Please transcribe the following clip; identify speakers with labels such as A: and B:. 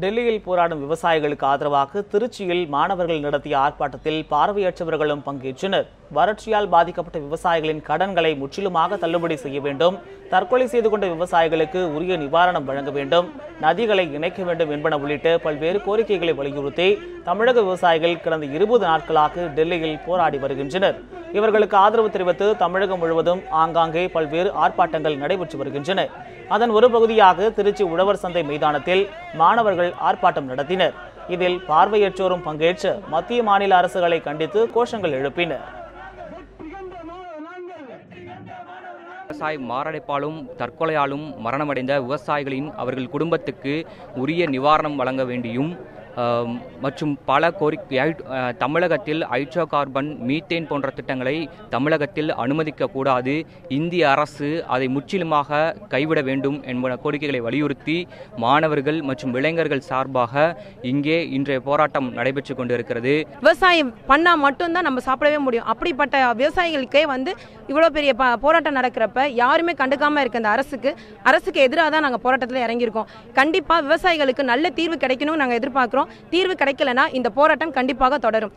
A: டெல்லியில் போராடும் விவசாயிகளுக்கு ஆதரவாக திருச்சியில் மாணவர்கள் நடத்திய ஆர்ப்பாட்டத்தில் பார்வையற்றவர்களும் பங்கேற்றனர். வறட்சியால் பாதிக்கப்பட்ட விவசாயிகளின் கடன்களை முற்றிலுமாக தள்ளுபடி செய்ய வேண்டும். தற்கொலை செய்து கொண்ட விவசாயிகளுக்கு உரிய நிவாரணம் வழங்க வேண்டும். நதிகளை இணைக்க வேண்டும் என்பன உள்ளிட்ட பல்வேறு கோரிக்கைகளை வலியுறுத்தி தமிழக விவசாயிகள் கடந்த இருபது நாட்களாக டெல்லியில் போராடி வருகின்றனர். இவர்களுக்கு ஆதரவு தெரிவித்து தமிழகம் முழுவதும் ஆங்காங்கே பல்வேறு ஆர்ப்பாட்டங்கள் நடைபெற்று வருகின்றன. அதன் ஒரு பகுதியாக திருச்சி உழவர் சந்தை மைதானத்தில் மாணவர்கள் ஆர்ப்பாட்டம் நடத்தினர். இதில் பார்வையற்றோரும் பங்கேற்று மத்திய மாநில அரசுகளை கண்டித்து கோஷங்கள் எழுப்பினர்.
B: விவசாய மாரடைப்பாலும் தற்கொலையாலும் மரணமடைந்த விவசாயிகளின் அவர்கள் குடும்பத்துக்கு உரிய நிவாரணம் வழங்க வேண்டியும் மற்றும் பல கோரிக்கை தமிழகத்தில் ஹைட்ரோ கார்பன் மீத்தேன் போன்ற திட்டங்களை தமிழகத்தில் அனுமதிக்க கூடாது இந்திய அரசு அதை முற்றிலுமாக கைவிட வேண்டும் என்பன கோரிக்கைகளை வலியுறுத்தி மாணவர்கள் மற்றும் இளைஞர்கள் சார்பாக இங்கே இன்றைய போராட்டம் நடைபெற்று கொண்டிருக்கிறது.
C: விவசாயம் பண்ணால் மட்டும்தான் நம்ம சாப்பிடவே முடியும். அப்படிப்பட்ட விவசாயிகளுக்கே வந்து இவ்வளோ பெரிய போராட்டம் நடக்கிறப்ப யாருமே கண்டுக்காம இருக்க இந்த அரசுக்கு அரசுக்கு எதிராக தான் நாங்கள் போராட்டத்தில் இறங்கியிருக்கோம். கண்டிப்பாக விவசாயிகளுக்கு நல்ல தீர்வு கிடைக்கணும்னு நாங்கள் எதிர்பார்க்குறோம். தீர்வு கிடைக்கலனா இந்த போராட்டம் கண்டிப்பாக தொடரும்.